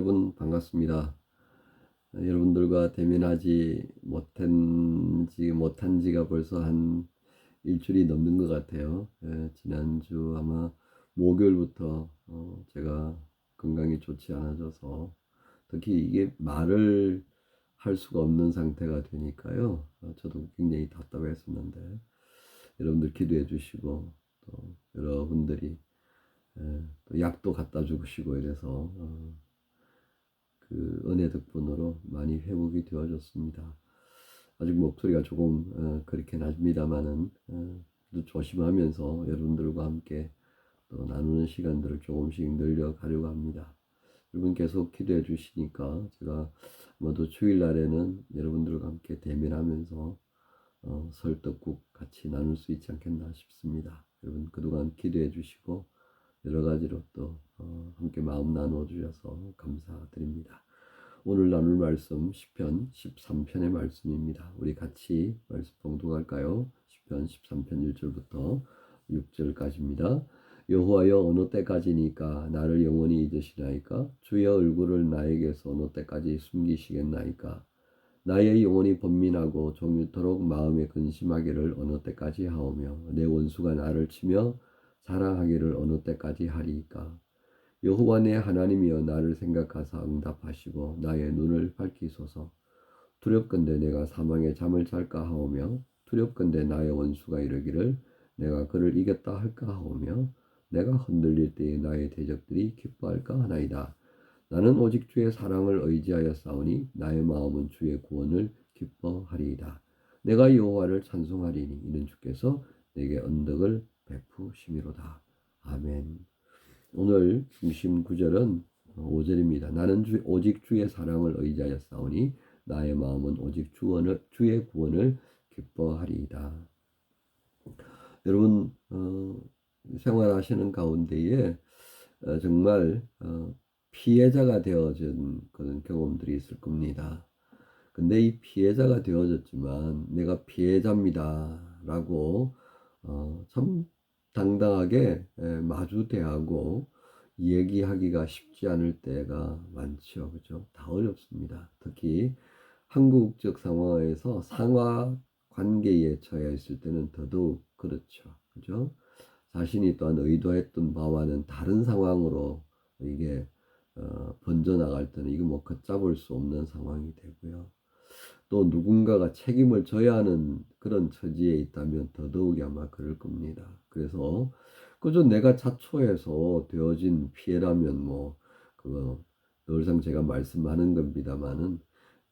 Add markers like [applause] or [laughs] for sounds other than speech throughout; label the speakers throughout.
Speaker 1: 여러분 반갑습니다. 어, 여러분들과 대면하지 못한 지 못한 지가 벌써 한 일주일이 넘는 것 같아요. 예, 지난주 아마 목요일부터 어, 제가 건강이 좋지 않아져서 특히 이게 말을 할 수가 없는 상태가 되니까요. 어, 저도 굉장히 답답했었는데 여러분들 기도해 주시고 또 여러분들이 예, 또 약도 갖다 주시고 이래서 어, 그 은혜 덕분으로 많이 회복이 되어졌습니다. 아직 목소리가 조금 어, 그렇게 납니다만은 어, 조심하면서 여러분들과 함께 또 나누는 시간들을 조금씩 늘려가려고 합니다. 여러분 계속 기도해 주시니까 제가 아마도 주일날에는 여러분들과 함께 대면하면서 어, 설떡국 같이 나눌 수 있지 않겠나 싶습니다. 여러분 그동안 기도해 주시고 여러 가지로 또 어, 함께 마음 나누어 주셔서 감사드립니다. 오늘 나눌 말씀 10편 13편의 말씀입니다. 우리 같이 말씀 봉독할까요? 10편 13편 1절부터 6절까지입니다. 여호와여 어느 때까지니까 나를 영원히 잊으시나이까 주의 얼굴을 나에게서 어느 때까지 숨기시겠나이까 나의 영혼이 번민하고 종일토록 마음에 근심하기를 어느 때까지 하오며 내 원수가 나를 치며 자랑하기를 어느 때까지 하리이까? 여호와 내 하나님이여 나를 생각하사 응답하시고 나의 눈을 밝히소서. 두렵건대 내가 사망의 잠을 잘까 하오며 두렵건대 나의 원수가 이르기를 내가 그를 이겼다 할까 하오며 내가 흔들릴 때에 나의 대적들이 기뻐할까 하나이다. 나는 오직 주의 사랑을 의지하여 싸우니 나의 마음은 주의 구원을 기뻐하리이다. 내가 여호와를 찬송하리니 이는 주께서 내게 언덕을 베푸심이로다. 아멘. 오늘 중심 구절은 5절입니다. 나는 주, 오직 주의 사랑을 의지하여 싸우니 나의 마음은 오직 주원을, 주의 구원을 기뻐하리이다. 여러분 어, 생활하시는 가운데에 어, 정말 어, 피해자가 되어진 그런 경험들이 있을 겁니다. 근데 이 피해자가 되어졌지만 내가 피해자입니다라고 어, 참 당당하게 마주 대하고 얘기하기가 쉽지 않을 때가 많죠. 그죠? 다 어렵습니다. 특히 한국적 상황에서 상하 관계에 처해 있을 때는 더더욱 그렇죠. 그죠? 자신이 또한 의도했던 바와는 다른 상황으로 이게 어, 번져나갈 때는 이거 뭐 걷잡을 수 없는 상황이 되고요. 또 누군가가 책임을 져야 하는 그런 처지에 있다면 더더욱이 아마 그럴 겁니다. 그래서 그저 내가 자초해서 되어진 피해라면 뭐 그거 늘상 제가 말씀하는 겁니다만은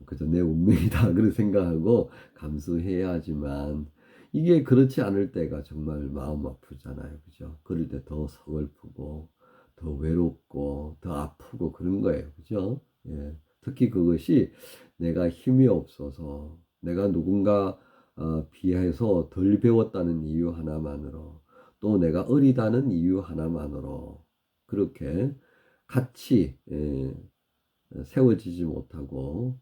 Speaker 1: 그저 내 운명이다 [laughs] 그런 생각하고 감수해야 하지만 이게 그렇지 않을 때가 정말 마음 아프잖아요. 그죠? 그럴 때 더 서글프고 더 외롭고 더 아프고 그런 거예요. 그죠? 예. 특히 그것이 내가 힘이 없어서 내가 누군가 어, 비해서 덜 배웠다는 이유 하나만으로 또 내가 어리다는 이유 하나만으로 그렇게 같이 예, 세워지지 못하고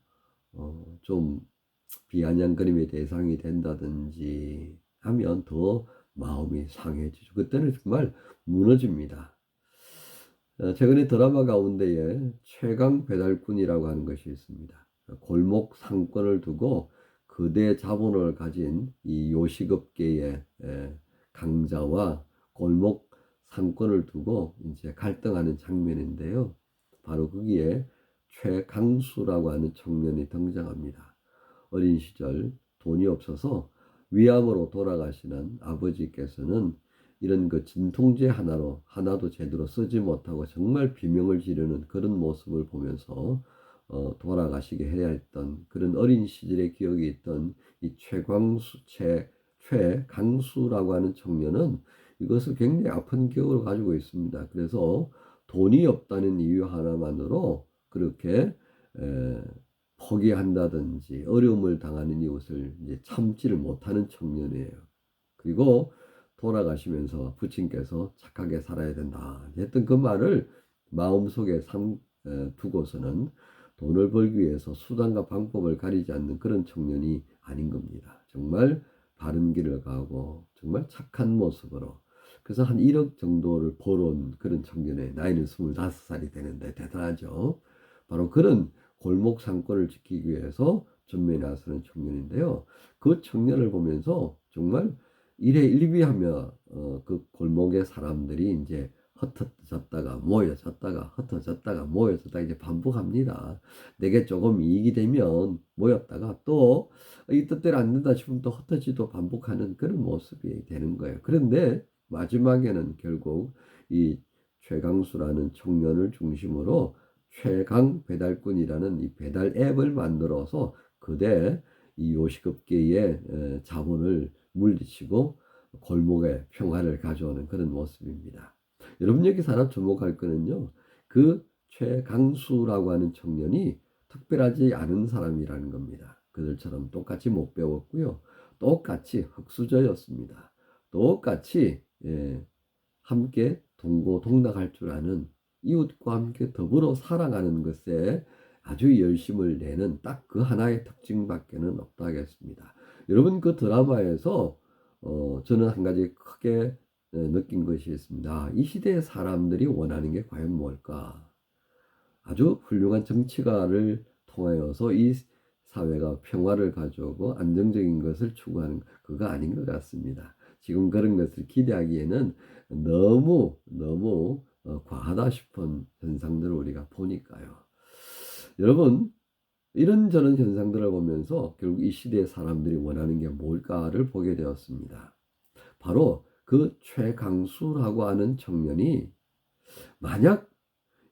Speaker 1: 어, 좀 비아냥거림의 대상이 된다든지 하면 더 마음이 상해지죠. 그때는 정말 무너집니다. 어, 최근에 드라마 가운데에 최강 배달꾼이라고 하는 것이 있습니다. 골목 상권을 두고 거대 자본을 가진 이 요식업계의 강자와 골목 상권을 두고 이제 갈등하는 장면인데요. 바로 거기에 최강수라고 하는 청년이 등장합니다. 어린 시절 돈이 없어서 위암으로 돌아가시는 아버지께서는 이런 그 진통제 하나로 하나도 제대로 쓰지 못하고 정말 비명을 지르는 그런 모습을 보면서 어, 돌아가시게 해야 했던 그런 어린 시절의 기억이 있던 이 최광수 최 최강수라고 하는 청년은 이것을 굉장히 아픈 기억을 가지고 있습니다. 그래서 돈이 없다는 이유 하나만으로 그렇게 에, 포기한다든지 어려움을 당하는 이것을 이제 참지를 못하는 청년이에요. 그리고 돌아가시면서 부친께서 착하게 살아야 된다 했던 그 말을 마음속에 삼, 두고서는 돈을 벌기 위해서 수단과 방법을 가리지 않는 그런 청년이 아닌 겁니다. 정말 바른 길을 가고 정말 착한 모습으로 그래서 한 1억 정도를 벌어온 그런 청년의 나이는 25살이 되는데 대단하죠. 바로 그런 골목 상권을 지키기 위해서 전면에 나서는 청년인데요. 그 청년을 보면서 정말 일에 일비하며 어, 그 골목의 사람들이 이제 흩어졌다가 모여졌다가 흩어졌다가 모여졌다가 이제 반복합니다. 내게 조금 이익이 되면 모였다가 또 이 뜻대로 안 된다 싶으면 또 흩어지도 반복하는 그런 모습이 되는 거예요. 그런데 마지막에는 결국 이 최강수라는 청년을 중심으로 최강 배달꾼이라는 이 배달 앱을 만들어서 그대 이 요식업계의 에, 자본을 물리치고 골목에 평화를 가져오는 그런 모습입니다. 여러분 여기 사람 주목할 거는요. 그 최강수라고 하는 청년이 특별하지 않은 사람이라는 겁니다. 그들처럼 똑같이 못 배웠고요. 똑같이 흑수저였습니다. 똑같이 예, 함께 동고동락할 줄 아는 이웃과 함께 더불어 살아가는 것에 아주 열심을 내는 딱 그 하나의 특징밖에는 없다 하겠습니다. 여러분 그 드라마에서 어, 저는 한 가지 크게 예, 느낀 것이 있습니다. 아, 이 시대의 사람들이 원하는 게 과연 뭘까? 아주 훌륭한 정치가를 통하여서 이 사회가 평화를 가져오고 안정적인 것을 추구하는 그거 아닌 것 같습니다. 지금 그런 것을 기대하기에는 너무 너무 어, 과하다 싶은 현상들을 우리가 보니까요. 여러분 이런저런 현상들을 보면서 결국 이 시대의 사람들이 원하는 게 뭘까를 보게 되었습니다. 바로 그 최강수라고 하는 청년이 만약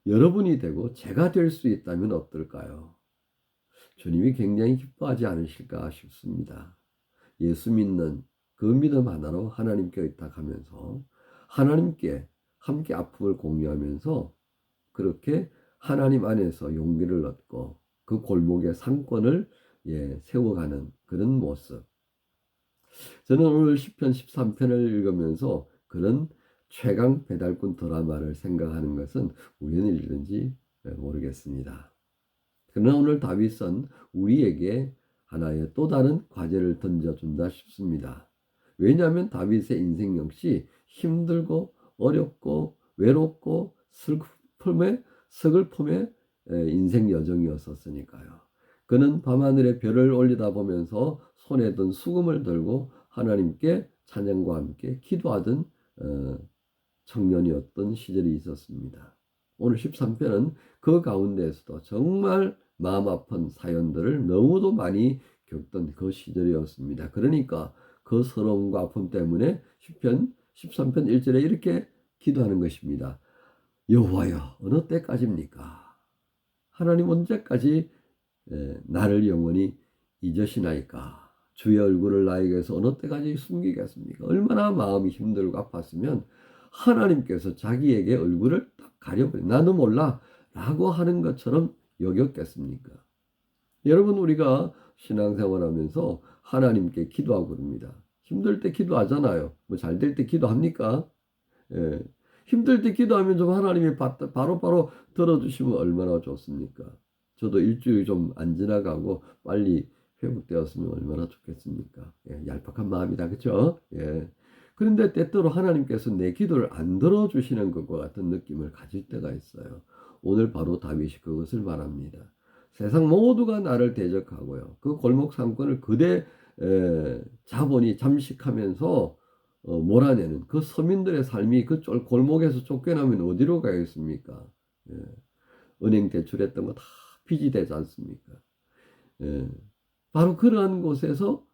Speaker 1: 여러분이 되고 제가 될 수 있다면 어떨까요? 주님이 굉장히 기뻐하지 않으실까 싶습니다. 예수 믿는 그 믿음 하나로 하나님께 의탁하면서 하나님께 함께 아픔을 공유하면서 그렇게 하나님 안에서 용기를 얻고 그 골목의 상권을 예, 세워가는 그런 모습. 저는 오늘 10편 13편을 읽으면서 그런 최강 배달꾼 드라마를 생각하는 것은 우연의 일인지 모르겠습니다. 그러나 오늘 다윗은 우리에게 하나의 또 다른 과제를 던져준다 싶습니다. 왜냐하면 다윗의 인생 역시 힘들고 어렵고 외롭고 슬픔에 서글픔의 인생 여정이었었으니까요. 그는 밤하늘에 별을 올리다 보면서 손에 든 수금을 들고 하나님께 찬양과 함께 기도하던 어, 청년이었던 시절이 있었습니다. 오늘 13편은 그 가운데에서도 정말 마음 아픈 사연들을 너무도 많이 겪던 그 시절이었습니다. 그러니까 그 서러움과 아픔 때문에 10편 13편 1절에 이렇게 기도하는 것입니다. 여호와여 어느 때까지입니까? 하나님 언제까지 나를 영원히 잊으시나이까? 주의 얼굴을 나에게서 어느 때까지 숨기겠습니까? 얼마나 마음이 힘들고 아팠으면 하나님께서 자기에게 얼굴을 딱 가려버려 나도 몰라 라고 하는 것처럼 여겼겠습니까? 여러분 우리가 신앙생활 하면서 하나님께 기도하고 그럽니다. 힘들 때 기도하잖아요. 뭐 잘 될 때 기도합니까? 예. 힘들 때 기도하면 좀 하나님이 바로바로 바로 들어주시면 얼마나 좋습니까? 저도 일주일 좀 안 지나가고 빨리 회복되었으면 얼마나 좋겠습니까? 예, 얄팍한 마음이다, 그죠? 예. 그런데 때때로 하나님께서 내 기도를 안 들어주시는 것과 같은 느낌을 가질 때가 있어요. 오늘 바로 다윗이 그것을 말합니다. 세상 모두가 나를 대적하고요. 그 골목 상권을 그대 에, 자본이 잠식하면서 어, 몰아내는 그 서민들의 삶이 그 골목에서 쫓겨나면 어디로 가겠습니까? 예. 은행 대출했던 거다 빚이 되지 않습니까? 예. 바로 그러한 곳에서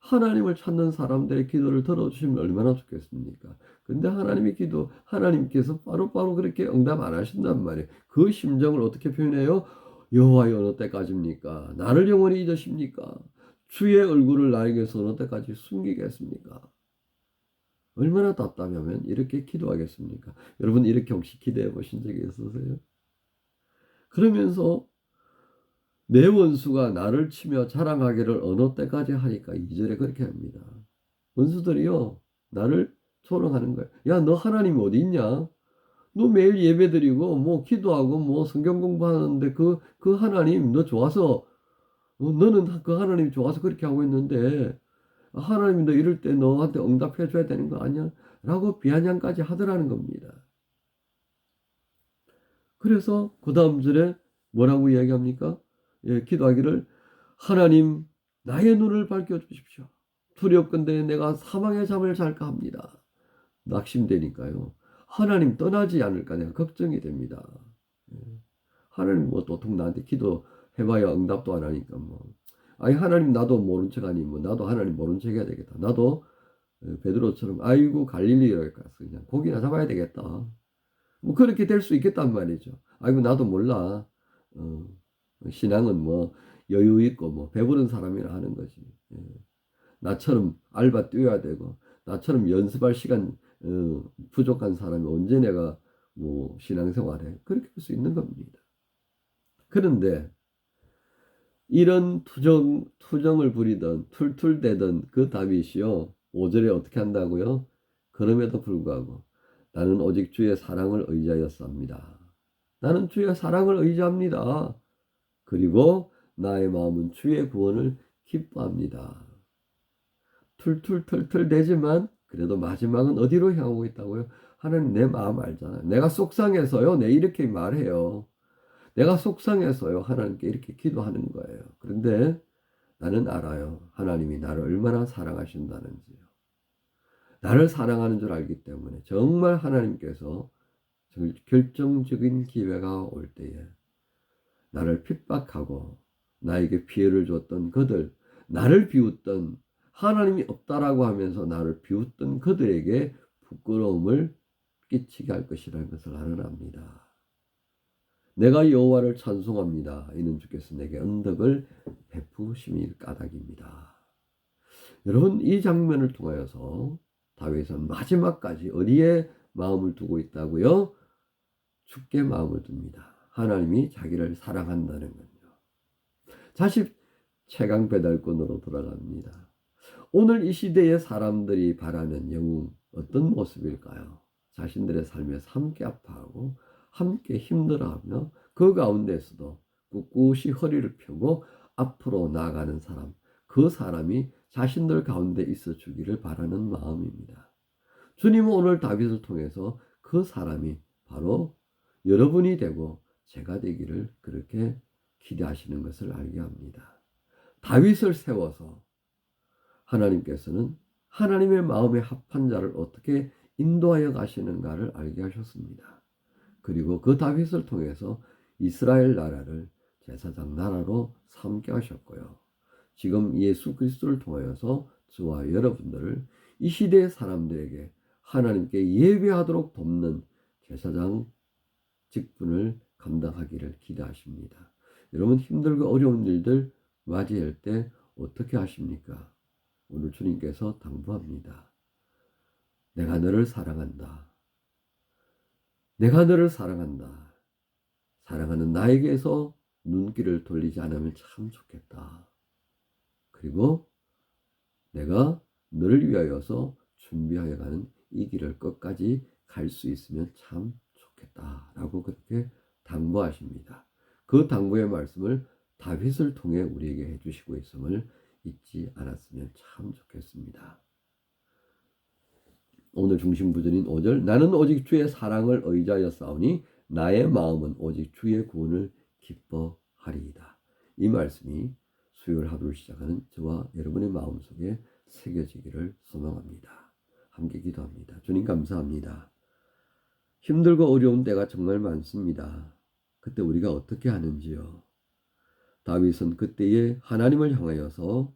Speaker 1: 하나님을 찾는 사람들의 기도를 들어주시면 얼마나 좋겠습니까? 근데 하나님의 기도, 하나님께서 바로바로 바로 그렇게 응답 안 하신단 말이에요. 그 심정을 어떻게 표현해요? 여호와여 어느 때까지입니까? 나를 영원히 잊으십니까? 주의 얼굴을 나에게서 어느 때까지 숨기겠습니까? 얼마나 답답하면 이렇게 기도하겠습니까? 여러분 이렇게 혹시 기도해 보신 적이 있으세요? 그러면서 내 원수가 나를 치며 자랑하기를 어느 때까지 하니까 이절에 그렇게 합니다. 원수들이요 나를 조롱하는 거예요. 야 너 하나님 어디 있냐? 너 매일 예배 드리고 뭐 기도하고 뭐 성경 공부하는데 그그 하나님 너 좋아서 어, 너는 그 하나님 좋아서 그렇게 하고 있는데 하나님이 너 이럴 때 너한테 응답해 줘야 되는 거 아니야? 라고 비아냥까지 하더라는 겁니다. 그래서 그 다음 절에 뭐라고 이야기합니까? 예, 기도하기를 하나님 나의 눈을 밝혀 주십시오. 두렵건대 내가 사망의 잠을 잘까 합니다. 낙심되니까요. 하나님 떠나지 않을까 내가 걱정이 됩니다. 예. 하나님 뭐 도통 나한테 기도해봐야 응답도 안 하니까 뭐. 아니 하나님 나도 모른 척 아니 뭐 나도 하나님 모른 척 해야 되겠다. 나도 어, 베드로처럼 아이고 갈릴리에 가서 그냥 고기나 잡아야 되겠다. 뭐 그렇게 될 수 있겠단 말이죠. 아이고 나도 몰라. 어, 신앙은 뭐 여유 있고 뭐 배부른 사람이라 하는 거지. 예. 나처럼 알바 뛰어야 되고 나처럼 연습할 시간 어, 부족한 사람이 언제 내가 뭐 신앙생활해 그렇게 할 수 있는 겁니다. 그런데 이런 투정 투정을 부리던 툴툴대던 그 다윗이요 5절에 어떻게 한다고요? 그럼에도 불구하고 나는 오직 주의 사랑을 의지하였습니다. 나는 주의 사랑을 의지합니다. 그리고 나의 마음은 주의 구원을 기뻐합니다. 툴툴툴툴 대지만 그래도 마지막은 어디로 향하고 있다고요? 하나님 내 마음 알잖아요. 내가 속상해서요. 내 이렇게 말해요. 내가 속상해서요. 하나님께 이렇게 기도하는 거예요. 그런데 나는 알아요. 하나님이 나를 얼마나 사랑하신다는지요. 나를 사랑하는 줄 알기 때문에 정말 하나님께서 결정적인 기회가 올 때에 나를 핍박하고 나에게 피해를 줬던 그들, 나를 비웃던 하나님이 없다라고 하면서 나를 비웃던 그들에게 부끄러움을 끼치게 할 것이라는 것을 나는 압니다. 내가 여호와를 찬송합니다. 이는 주께서 내게 언덕을 베푸심이 까닭입니다. 여러분 이 장면을 통하여서 다윗은 마지막까지 어디에 마음을 두고 있다고요? 죽게 마음을 둡니다. 하나님이 자기를 사랑한다는 건요. 다시 최강 배달권으로 돌아갑니다. 오늘 이 시대의 사람들이 바라는 영웅 어떤 모습일까요? 자신들의 삶에서 함께 아파하고 함께 힘들어 하며 그 가운데서도 꿋꿋이 허리를 펴고 앞으로 나아가는 사람, 그 사람이 자신들 가운데 있어 주기를 바라는 마음입니다. 주님은 오늘 다윗을 통해서 그 사람이 바로 여러분이 되고 제가 되기를 그렇게 기대하시는 것을 알게 합니다. 다윗을 세워서 하나님께서는 하나님의 마음에 합한 자를 어떻게 인도하여 가시는가를 알게 하셨습니다. 그리고 그 다윗을 통해서 이스라엘 나라를 제사장 나라로 삼게 하셨고요. 지금 예수 그리스도를 통하여서 저와 여러분들을 이 시대의 사람들에게 하나님께 예배하도록 돕는 제사장 직분을 감당하기를 기대하십니다. 여러분 힘들고 어려운 일들 맞이할 때 어떻게 하십니까? 오늘 주님께서 당부합니다. 내가 너를 사랑한다. 내가 너를 사랑한다. 사랑하는 나에게서 눈길을 돌리지 않으면 참 좋겠다. 그리고 내가 너를 위하여서 준비하여 가는 이 길을 끝까지 갈 수 있으면 참 좋겠다 라고 그렇게 당부하십니다. 그 당부의 말씀을 다윗을 통해 우리에게 해주시고 있음을 잊지 않았으면 참 좋겠습니다. 오늘 중심 부전인 5절 나는 오직 주의 사랑을 의지하여 싸우니 나의 마음은 오직 주의 구원을 기뻐하리이다. 이 말씀이 수요일 하루를 시작하는 저와 여러분의 마음속에 새겨지기를 소망합니다. 함께 기도합니다. 주님 감사합니다. 힘들고 어려운 때가 정말 많습니다. 그때 우리가 어떻게 하는지요? 다윗은 그때에 하나님을 향하여서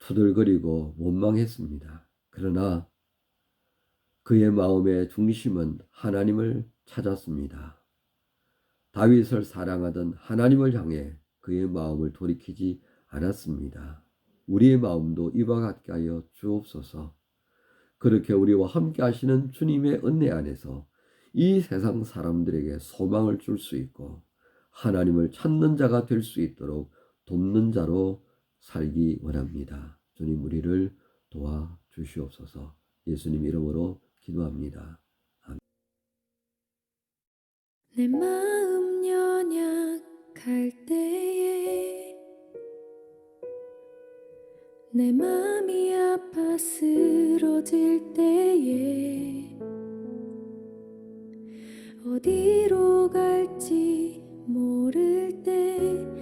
Speaker 1: 투덜거리고 원망했습니다. 그러나 그의 마음의 중심은 하나님을 찾았습니다. 다윗을 사랑하던 하나님을 향해 그의 마음을 돌이키지 않았습니다. 우리의 마음도 이와 같게 하여 주옵소서. 그렇게 우리와 함께 하시는 주님의 은혜 안에서 이 세상 사람들에게 소망을 줄 수 있고 하나님을 찾는 자가 될 수 있도록 돕는 자로 살기 원합니다. 주님 우리를 도와 주시옵소서. 예수님 이름으로 기도합니다. 아멘.
Speaker 2: 내 마음 연약할 때에 내 마음이 아파 쓰러질 때에 어디로 갈지 모를 때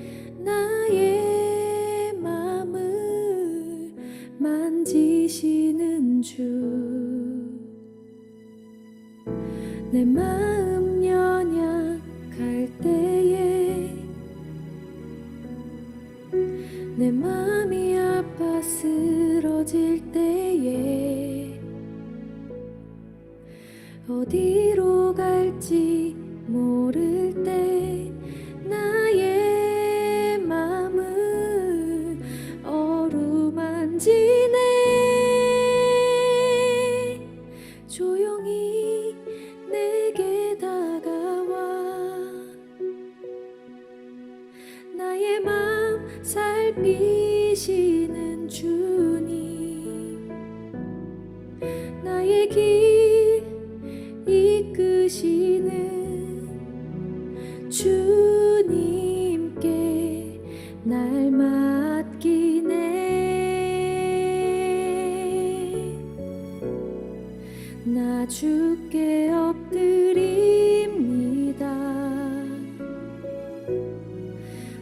Speaker 2: 주께 엎드립니다.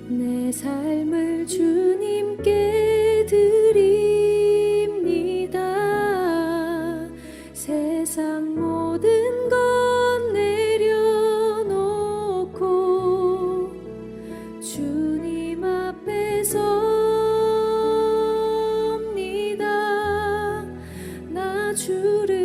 Speaker 2: 내 삶을 주님께 드립니다. 세상 모든 것 내려놓고 주님 앞에 섭니다. 나 주를